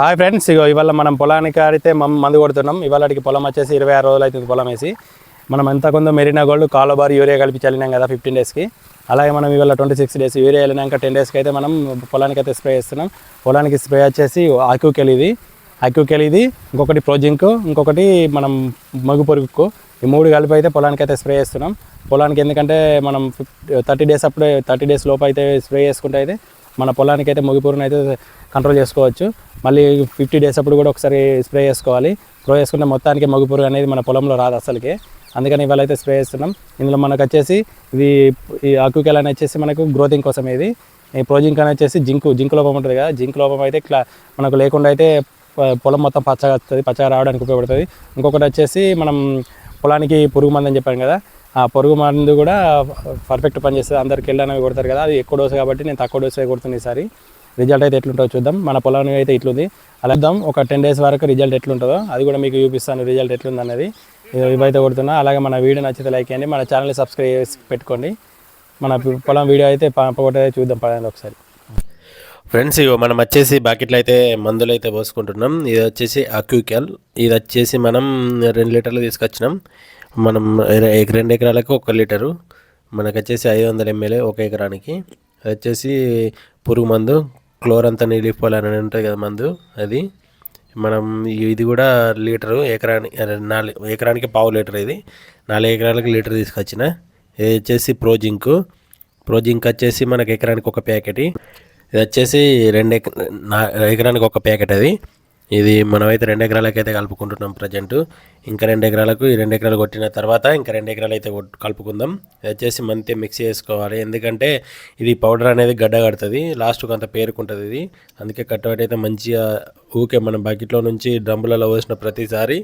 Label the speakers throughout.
Speaker 1: Hi friends ఇగో ఇవాళ మనం పొలానికి ఆడితే మం మందు కొడుతున్నాం. ఇవాళకి పొలం వచ్చేసి ఇరవై ఆరు రోజులు అవుతుంది పొలం వేసి. మనం ఎంత కొంత మెరీనా గోల్డ్ కాలోబార్ యూరియా కలిపి చల్లినాం కదా ఫిఫ్టీన్ డేస్కి అలాగే మనం ఇవాళ ట్వంటీ సిక్స్ డేస్ యూరియా వెళ్ళినాక టెన్ డేస్కి అయితే మనం పొలానికి అయితే స్ప్రే చేస్తున్నాం. పొలానికి స్ప్రే వచ్చేసి ఆక్యూకెల్ ఇది. ఆక్యూకెల్ ఇది ఇంకొకటి ప్రోజింక్ ఇంకొకటి మనం మగు పొరుగుకు. ఈ మూడు కలిపి అయితే పొలానికి అయితే స్ప్రే చేస్తున్నాం. పొలానికి ఎందుకంటే మనం థర్టీ డేస్ అప్పుడే థర్టీ డేస్ లోపు అయితే స్ప్రే చేసుకుంటే అయితే మన పొలానికి అయితే ముగిపురుని అయితే కంట్రోల్ చేసుకోవచ్చు. మళ్ళీ ఫిఫ్టీ డేస్ అప్పుడు కూడా ఒకసారి స్ప్రే చేసుకోవాలి. స్ప్రే చేసుకుంటే మొత్తానికి మగుపురుగు అనేది మన పొలంలో రాదు అసలుకి. అందుకని ఇవాళ అయితే స్ప్రే చేస్తున్నాం. ఇందులో మనకు వచ్చేసి ఇది ఈ ఆకుకెల్ అని వచ్చేసి మనకు గ్రోతింగ్ కోసం ఇది. ఈ ప్రోజింక్ అని వచ్చేసి జింకు జింక్ లోపం ఉంటుంది కదా జింక్ లోపం అయితే ఇట్లా మనకు లేకుండా అయితే పొలం మొత్తం పచ్చగా వస్తుంది పచ్చగా రావడానికి ఉపయోగపడుతుంది. ఇంకొకటి వచ్చేసి మనం పొలానికి పురుగు మందని చెప్పాను కదా ఆ పొరుగు మందు కూడా పర్ఫెక్ట్ పనిచేస్తుంది అందరికి వెళ్ళడానికి కొడతారు కదా. అది ఎక్కువ డోసు కాబట్టి నేను తక్కువ డోసే కొడుతుంది ఈసారి. రిజల్ట్ అయితే ఎట్లుంటుందో చూద్దాం. మన పొలానికి అయితే ఇట్లుంది. అలా చూద్దాం. ఒక టెన్ డేస్ వరకు రిజల్ట్ ఎట్లుంటుందో. అది కూడా మీకు చూపిస్తాను రిజల్ట్ ఎట్లుంది అనేది ఇవైతే కొడుతున్నా. అలాగే మన వీడియో నచ్చితే లైక్ చేయండి. మన ఛానల్ని సబ్స్క్రైబ్ చేసి పెట్టుకోండి. మన పొలం వీడియో అయితే పంపకొట్టే చూద్దాం. పడండి ఒకసారి.
Speaker 2: ఫ్రెండ్స్ ఇగో మనం వచ్చేసి బాకెట్లో అయితే మందులు అయితే పోసుకుంటున్నాం. ఇది వచ్చేసి అక్యూకెల్ ఇది వచ్చేసి మనం రెండు లీటర్లు తీసుకొచ్చినాం. మనం రెండు ఎకరాలకు ఒక లీటరు. మనకు వచ్చేసి ఐదు వందల ఎంఎల్ఏ ఒక ఎకరానికి. అది వచ్చేసి పురుగు మందు క్లోరంతా అని ఉంటుంది కదా మందు అది. మనం ఇది కూడా లీటరు ఎకరానికి నాలుగు ఎకరానికి పావు లీటర్ ఇది. నాలుగు ఎకరాలకు లీటర్ తీసుకొచ్చిన. ఇది వచ్చేసి ప్రోజింకు. ప్రోజింక్ వచ్చేసి మనకు ఎకరానికి ఒక ప్యాకెట్. ఇది వచ్చేసి రెండు ఎక ఎకరానికి ఒక ప్యాకెట్ అది. ఇది మనమైతే రెండు ఎకరాలకి అయితే కలుపుకుంటున్నాం ప్రజెంట్. ఇంకా రెండు ఎకరాలకు ఈ రెండు ఎకరాలు కొట్టిన తర్వాత ఇంకా రెండు ఎకరాలు అయితే కలుపుకుందాం. ఇది వచ్చేసి మంతే మిక్స్ చేసుకోవాలి. ఎందుకంటే ఇది పౌడర్ అనేది గడ్డ కడుతుంది. లాస్ట్ అంత పేరుకుంటుంది ఇది. అందుకే కట్టబెట్టి అయితే మంచిగా ఊకే మనం బకెట్లో నుంచి డ్రమ్ములలో పోసిన ప్రతిసారి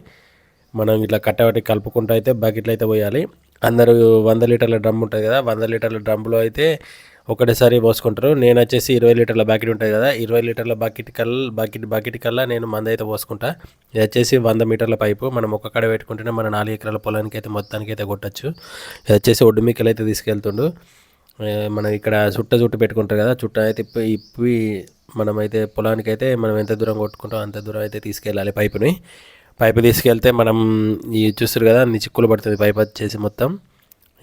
Speaker 2: మనం ఇట్లా కట్టబెట్టి కలుపుకుంటూ అయితే బకెట్లో అయితే పోయాలి. అందరూ వంద లీటర్ల డ్రమ్ ఉంటుంది కదా వంద లీటర్ల డ్రమ్లో అయితే ఒకటేసారి పోసుకుంటారు. నేను వచ్చేసి ఇరవై లీటర్ల బ్యాకెట్ ఉంటుంది కదా ఇరవై లీటర్ల బకెట్ కల్ బకెట్ బకెట్ కల్లా నేను మంద అయితే పోసుకుంటా. ఇది వచ్చేసి వంద మీటర్ల పైపు. మనం ఒక కడ పెట్టుకుంటేనే మన నాలుగు ఎకరాల పొలానికి అయితే మొత్తానికి అయితే కొట్టచ్చు. ఇది వచ్చేసి ఒడ్డు మీకలు అయితే తీసుకెళ్తుండు. మనం ఇక్కడ చుట్ట చుట్టు పెట్టుకుంటారు కదా చుట్ట అయితే ఇప్పి మనమైతే పొలానికి అయితే మనం ఎంత దూరం కొట్టుకుంటాం అంత దూరం అయితే తీసుకెళ్ళాలి పైపుని. పైపు తీసుకెళ్తే మనం ఈ చూస్తారు కదా చిక్కులు పడుతుంది పైప్ వచ్చేసి మొత్తం.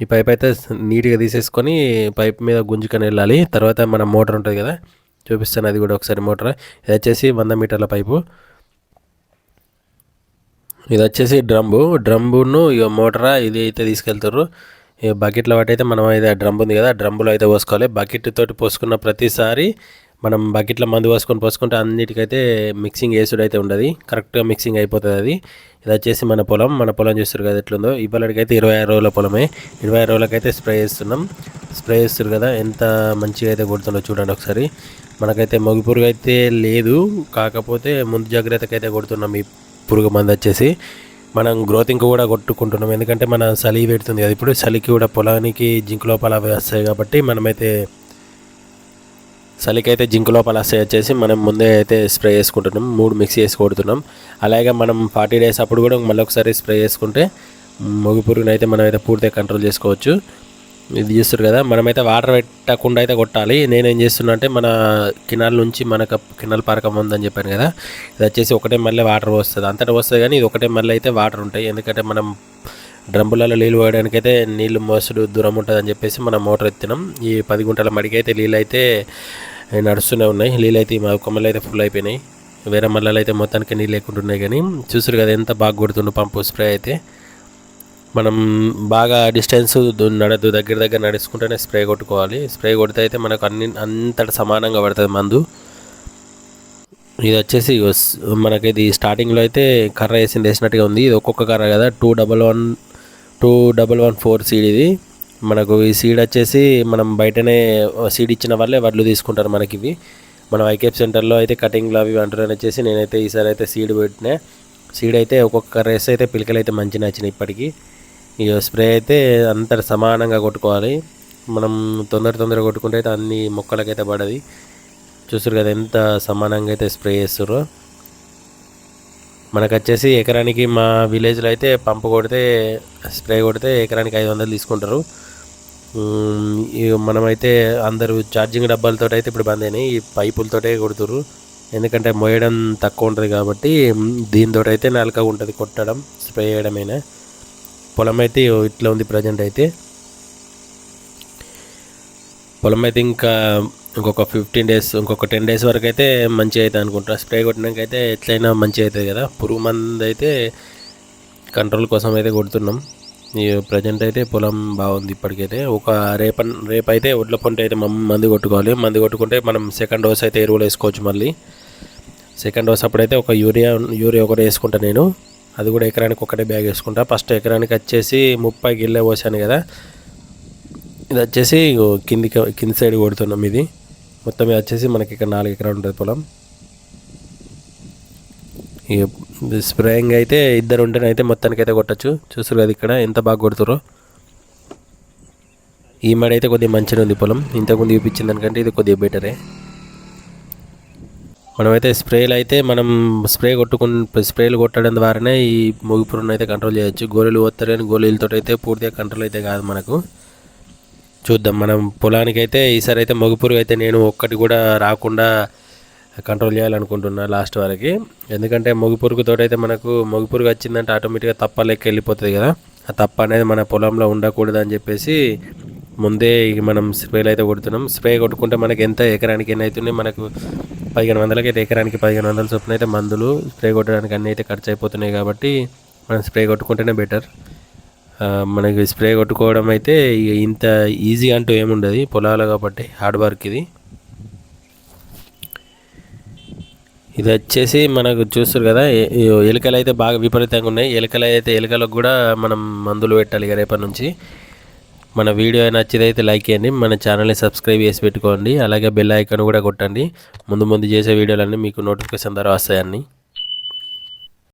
Speaker 2: ఈ పైప్ అయితే నీట్గా తీసేసుకొని పైప్ మీద గుంజుకొని వెళ్ళాలి. తర్వాత మన మోటార్ ఉంటుంది కదా చూపిస్తాను అది కూడా ఒకసారి మోటార్. ఇది వచ్చేసి వంద మీటర్ల పైపు. ఇది వచ్చేసి డ్రమ్ము. డ్రమ్మును ఇక మోటరా ఇది అయితే తీసుకెళ్తారు ఈ బకెట్లో వాటి అయితే మనం అయితే డ్రమ్ ఉంది కదా డ్రమ్ములో అయితే పోసుకోవాలి. బకెట్ తోటి పోసుకున్న ప్రతిసారి మనం బకెట్లో మందు పోసుకొని పోసుకుంటే అన్నిటికైతే మిక్సింగ్ వేసుడు అయితే ఉండదు. కరెక్ట్గా మిక్సింగ్ అయిపోతుంది అది. ఇది వచ్చేసి మన పొలం. మన పొలం చూస్తారు కదా ఎట్లుందో. ఇప్పటికైతే ఇరవై ఆరు రోజుల పొలమే. ఇరవై ఆరు రోజులకైతే స్ప్రే చేస్తున్నాం. స్ప్రే చేస్తారు కదా ఎంత మంచిగా అయితే కొడుతుందో చూడండి ఒకసారి. మనకైతే మొగి పురుగు అయితే లేదు. కాకపోతే ముందు జాగ్రత్తకైతే అయితే కొడుతున్నాం ఈ పురుగు మందు వచ్చేసి. మనం గ్రోతింగ్ కూడా కొట్టుకుంటున్నాం. ఎందుకంటే మన చలి పెడుతుంది అది ఇప్పుడు చలికి కూడా పొలానికి జింక్ లోపల అవి వస్తాయి కాబట్టి మనమైతే చలికైతే జింక్ లోపల వస్తాయి వచ్చేసి మనం ముందే అయితే స్ప్రే చేసుకుంటున్నాం. మూడు మిక్స్ చేసి కొడుతున్నాం. అలాగే మనం ఫార్టీ డేస్ అప్పుడు కూడా మళ్ళీ ఒకసారి స్ప్రే చేసుకుంటే మొగిపురుగుని అయితే మనం అయితే పూర్తిగా కంట్రోల్ చేసుకోవచ్చు. ఇది చూస్తారు కదా మనమైతే వాటర్ పెట్టకుండా అయితే కొట్టాలి. నేనేం చేస్తున్నా అంటే మన కినాల నుంచి మనకు కినాల పారకం ఉందని చెప్పాను కదా ఇది వచ్చేసి ఒకటే మళ్ళీ వాటర్ వస్తుంది అంతటా వస్తుంది కానీ ఇది ఒకటే మళ్ళీ అయితే వాటర్ ఉంటాయి. ఎందుకంటే మనం డ్రమ్ములలో నీళ్ళు పోయడానికి అయితే నీళ్ళు మోసడు దూరం ఉంటుందని చెప్పేసి మనం మోటార్ ఎత్తినాం. ఈ పది గుంటల మడికి అయితే నీళ్ళు అయితే నడుస్తూనే ఉన్నాయి. నీళ్ళు అయితే మా కొమ్మలు అయితే ఫుల్ అయిపోయినాయి. వేరే మళ్ళీ అయితే మొత్తానికి నీళ్ళు లేకుండా ఉన్నాయి కానీ చూసారు కదా ఎంత బాగా కొడుతుండు పంపు స్ప్రే అయితే. మనం బాగా డిస్టెన్స్ నడదు దగ్గర దగ్గర నడుచుకుంటేనే స్ప్రే కొట్టుకోవాలి. స్ప్రే కొడితే అయితే మనకు అన్ని అంతటా సమానంగా పడుతుంది మందు. ఇది వచ్చేసి మనకి ఇది స్టార్టింగ్లో అయితే కర్ర వేసింది వేసినట్టుగా ఉంది. ఇది ఒక్కొక్క కర్ర కదా. Two double one two double one four seed ఇది. మనకు ఈ సీడ్ వచ్చేసి మనం బయటనే సీడ్ ఇచ్చిన వాళ్ళే వడ్లు తీసుకుంటారు మనకి ఇవి మనం ఐకేప్ సెంటర్లో అయితే కటింగ్లు అవి అంటారని వచ్చేసి నేనైతే ఈసారి అయితే సీడ్ పెట్టినా. సీడ్ అయితే ఒక్కొక్క రేస్ అయితే పిలకలు అయితే మంచి నచ్చినాయి ఇప్పటికీ. ఈ స్ప్రే అయితే అంత సమానంగా కొట్టుకోవాలి. మనం తొందర తొందరగా కొట్టుకుంటే అయితే అన్ని మొక్కలకైతే పడది. చూసారు కదా ఎంత సమానంగా అయితే స్ప్రే చేస్తారో మనకు వచ్చేసి ఎకరానికి మా విలేజ్లో అయితే పంపు కొడితే స్ప్రే కొడితే ఎకరానికి ఐదు వందలు తీసుకుంటారు. మనమైతే అందరూ ఛార్జింగ్ డబ్బాలతో అయితే ఇప్పుడు బంద్ అయినాయి. ఈ పైపులతోటే కొడుతురు ఎందుకంటే మోయడం తక్కువ ఉంటుంది కాబట్టి దీంతో అయితే నాలుక ఉంటుంది కొట్టడం స్ప్రే చేయడమైనా. పొలం అయితే ఇట్లా ఉంది ప్రజెంట్ అయితే. పొలం అయితే ఇంకా ఇంకొక ఫిఫ్టీన్ డేస్ ఇంకొక టెన్ డేస్ వరకు అయితే మంచిగా అవుతుంది అనుకుంటా స్ప్రే కొట్టినాక అయితే ఎట్లయినా మంచి అవుతుంది కదా. పురుగు మందు అయితే కంట్రోల్ కోసం అయితే కొడుతున్నాం. ఈ ప్రజెంట్ అయితే పొలం బాగుంది ఇప్పటికైతే. ఒక రేప రేపైతే ఒడ్ల పంట అయితే మందు కొట్టుకోవాలి. మందు కొట్టుకుంటే మనం సెకండ్ డోస్ అయితే ఎరువులు వేసుకోవచ్చు మళ్ళీ. సెకండ్ డోస్ అప్పుడైతే ఒక యూరియా యూరియా ఒకటి వేసుకుంటా నేను. అది కూడా ఎకరానికి ఒకటే బ్యాగ్ వేసుకుంటా. ఫస్ట్ ఎకరానికి వచ్చేసి ముప్పై గిల్లె పోసాను కదా. ఇది వచ్చేసి కింది కింది సైడ్ కొడుతున్నాం ఇది. మొత్తం వచ్చేసి మనకి ఇక్కడ నాలుగు ఎకరాలు ఉంటుంది పొలం. ఇక స్ప్రేయింగ్ అయితే ఇద్దరు ఉంటేనే అయితే మొత్తానికి అయితే కొట్టచ్చు. చూస్తారు కదా ఇక్కడ ఎంత బాగా కొడుతుర్రో. ఈ మడి అయితే కొద్దిగా మంచిగా ఉంది పొలం. ఇంతకుముందు చూపించిన దానికంటే ఇది కొద్దిగా బెటరే. మనమైతే స్ప్రేలు అయితే మనం స్ప్రే కొట్టుకుని స్ప్రేలు కొట్టడం ద్వారానే ఈ మొగిపురుగును అయితే కంట్రోల్ చేయొచ్చు. గోళీలు పోతారు కానీ గోళీలతో అయితే పూర్తిగా కంట్రోల్ అయితే కాదు మనకు. చూద్దాం. మనం పొలానికి అయితే ఈసారి అయితే మొగిపురుగు అయితే నేను ఒక్కటి కూడా రాకుండా కంట్రోల్ చేయాలనుకుంటున్నా లాస్ట్ వరకు ఎందుకంటే మొగిపురుగుతో అయితే మనకు మొగిపురుగు వచ్చిందంటే ఆటోమేటిక్గా తప్ప లెక్క వెళ్ళిపోతుంది కదా. ఆ తప్ప అనేది మన పొలంలో ఉండకూడదు అని చెప్పేసి ముందే ఇక మనం స్ప్రేలు అయితే కొడుతున్నాం. స్ప్రే కొట్టుకుంటే మనకి ఎంత ఎకరానికి ఎన్ని అవుతున్నాయి మనకు పదిహేను వందలకి అయితే ఎకరానికి పదిహేను వందల చొప్పున అయితే మందులు స్ప్రే కొట్టడానికి అన్నీ అయితే ఖర్చు అయిపోతున్నాయి కాబట్టి మనం స్ప్రే కొట్టుకుంటేనే బెటర్. మనకి స్ప్రే కొట్టుకోవడం అయితే ఇక ఇంత ఈజీ అంటూ ఏముండదు. పొలాలు కాబట్టి హార్డ్ వర్క్ ఇది. ఇది వచ్చేసి మనకు చూస్తారు కదా ఎలుకలు అయితే బాగా విపరీతంగా ఉన్నాయి. ఎలుకలు అయితే ఎలుకలకు కూడా మనం మందులు పెట్టాలి ఇక రేపటి నుంచి. మన వీడియో నచ్చితే లైక్ చేయండి. మన ఛానల్ని సబ్స్క్రైబ్ చేసి పెట్టుకోండి. అలాగే బెల్ ఐకాన్ కూడా కొట్టండి. ముందు ముందు చేసే వీడియోలన్నీ మీకు నోటిఫికేషన్ ద్వారా వస్తాయన్నీ.